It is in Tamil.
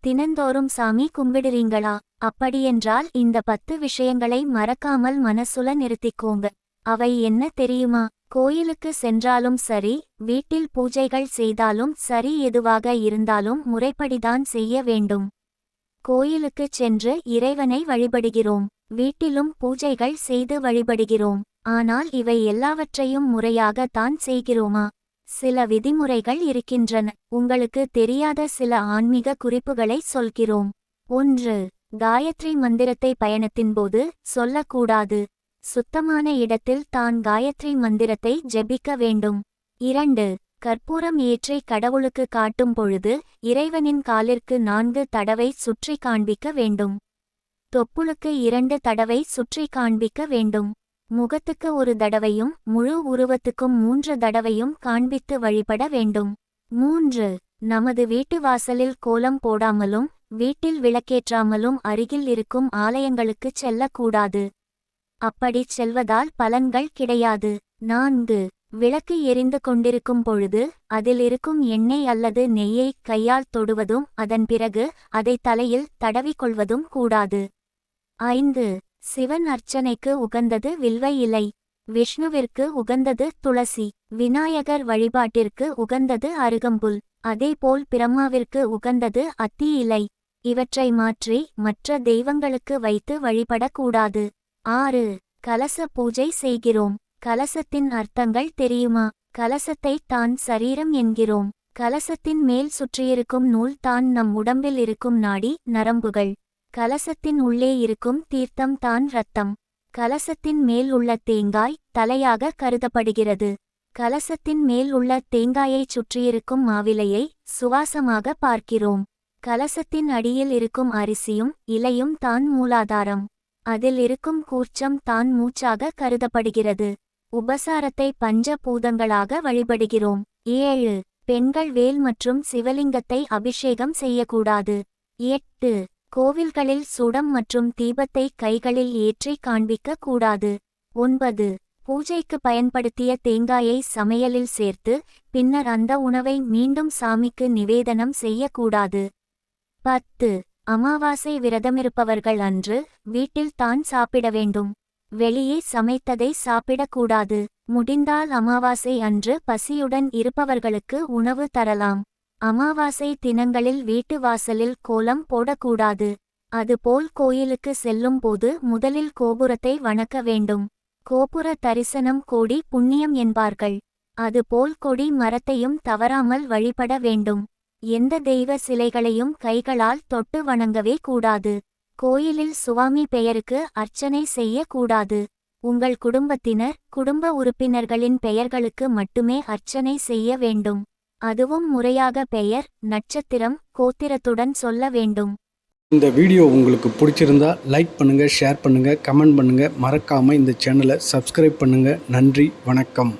தினந்தோறும் சாமி கும்பிடுறீங்களா? அப்படியென்றால் இந்த பத்து விஷயங்களை மறக்காமல் மனசுல நிறுத்திக்கோங்க. அவை என்ன தெரியுமா? கோயிலுக்கு சென்றாலும் சரி வீட்டில் பூஜைகள் செய்தாலும் சரி எதுவாக இருந்தாலும் முறைப்படிதான் செய்ய வேண்டும். கோயிலுக்குச் சென்று இறைவனை வழிபடுகிறோம். வீட்டிலும் பூஜைகள் செய்து வழிபடுகிறோம். ஆனால் இவை எல்லாவற்றையும் முறையாகத்தான் செய்கிறோமா? சில விதிமுறைகள் இருக்கின்றன. உங்களுக்கு தெரியாத சில ஆன்மீக குறிப்புகளை சொல்கிறோம். ஒன்று காயத்ரி மந்திரத்தை பயணத்தின்போது சொல்லக்கூடாது. சுத்தமான இடத்தில் தான் காயத்ரி மந்திரத்தை ஜெபிக்க வேண்டும். இரண்டு கற்பூரம் ஏற்றி கடவுளுக்கு காட்டும் பொழுது இறைவனின் காலிற்கு நான்கு தடவை சுற்றி காண்பிக்க வேண்டும். தொப்புளுக்கு இரண்டு தடவை சுற்றி காண்பிக்க வேண்டும். முகத்துக்கு ஒரு தடவையும் முழு உருவத்துக்கும் மூன்று தடவையும் காண்பித்து வழிபட வேண்டும். மூன்று. நமது வீட்டு வாசலில் கோலம் போடாமலும் வீட்டில் விளக்கேற்றாமலும் அருகில் இருக்கும் ஆலயங்களுக்குச் செல்லக்கூடாது. அப்படிச் செல்வதால் பலன்கள் கிடையாது. நான்கு. விளக்கு எரிந்து கொண்டிருக்கும் பொழுது அதில் இருக்கும் எண்ணெய் அல்லது நெய்யை கையால் தொடுவதும் அதன் பிறகு அதை தலையில் தடவிக்கொள்வதும் கூடாது. ஐந்து. சிவன் அர்ச்சனைக்கு உகந்தது வில்வ இலை. விஷ்ணுவிற்கு உகந்தது துளசி. விநாயகர் வழிபாட்டிற்கு உகந்தது அருகம்புல். அதேபோல் பிரம்மாவிற்கு உகந்தது அத்தி இலை. இவற்றை மாற்றி மற்ற தெய்வங்களுக்கு வைத்து வழிபடக்கூடாது. ஆறு. கலச பூஜை செய்கிறோம். கலசத்தின் அர்த்தங்கள் தெரியுமா? கலசத்தை தான் சரீரம் என்கிறோம். கலசத்தின் மேல் சுற்றியிருக்கும் நூல் தான் நம் உடம்பில் இருக்கும் நாடி நரம்புகள். கலசத்தின் உள்ளே இருக்கும் தீர்த்தம் தான் ரத்தம் கலசத்தின் மேல் உள்ள தேங்காய் தலையாக கருதப்படுகிறது. கலசத்தின் மேல் உள்ள தேங்காயைச் சுற்றியிருக்கும் மாவிலையை சுவாசமாக பார்க்கிறோம். கலசத்தின் அடியில் இருக்கும் அரிசியும் இலையும் தான் மூலாதாரம். அதில் இருக்கும் கூர்ச்சம் தான் மூச்சாக கருதப்படுகிறது. உபசாரத்தை பஞ்ச பூதங்களாக வழிபடுகிறோம். ஏழு. பெண்கள் வேல் மற்றும் சிவலிங்கத்தை அபிஷேகம் செய்யக்கூடாது. எட்டு. கோவில்களில் சுடம் மற்றும் தீபத்தை கைகளில் ஏற்றி காண்பிக்க கூடாது. ஒன்பது. பூஜைக்கு பயன்படுத்திய தேங்காயை சமையலில் சேர்த்து பின்னர் அந்த உணவை மீண்டும் சாமிக்கு நிவேதனம் செய்யக்கூடாது. பத்து. அமாவாசை விரதமிருப்பவர்கள் அன்று வீட்டில் தான் சாப்பிட வேண்டும். வெளியே சமைத்ததை சாப்பிடக்கூடாது. முடிந்தால் அமாவாசை அன்று பசியுடன் இருப்பவர்களுக்கு உணவு தரலாம். அமாவாசை தினங்களில் வீட்டு வாசலில் கோலம் போடக்கூடாது. அதுபோல் கோயிலுக்கு செல்லும் போது முதலில் கோபுரத்தை வணக்க வேண்டும். கோபுர தரிசனம் கோடி புண்ணியம் என்பார்கள். அதுபோல் கொடி மரத்தையும் தவறாமல் வழிபட வேண்டும். எந்த தெய்வ சிலைகளையும் கைகளால் தொட்டு வணங்கவே கூடாது. கோயிலில் சுவாமி பெயருக்கு அர்ச்சனை செய்யக்கூடாது. உங்கள் குடும்பத்தினர் குடும்ப உறுப்பினர்களின் பெயர்களுக்கு மட்டுமே அர்ச்சனை செய்ய வேண்டும். அதுவும் முறையாக பெயர் நட்சத்திரம் கோத்திரத்துடன் சொல்ல வேண்டும். இந்த வீடியோ உங்களுக்கு பிடிச்சிருந்தா லைக் பண்ணுங்கள் ஷேர் பண்ணுங்கள் கமெண்ட் பண்ணுங்கள் மறக்காமல் இந்த சேனலை சப்ஸ்கிரைப் பண்ணுங்கள் நன்றி வணக்கம்.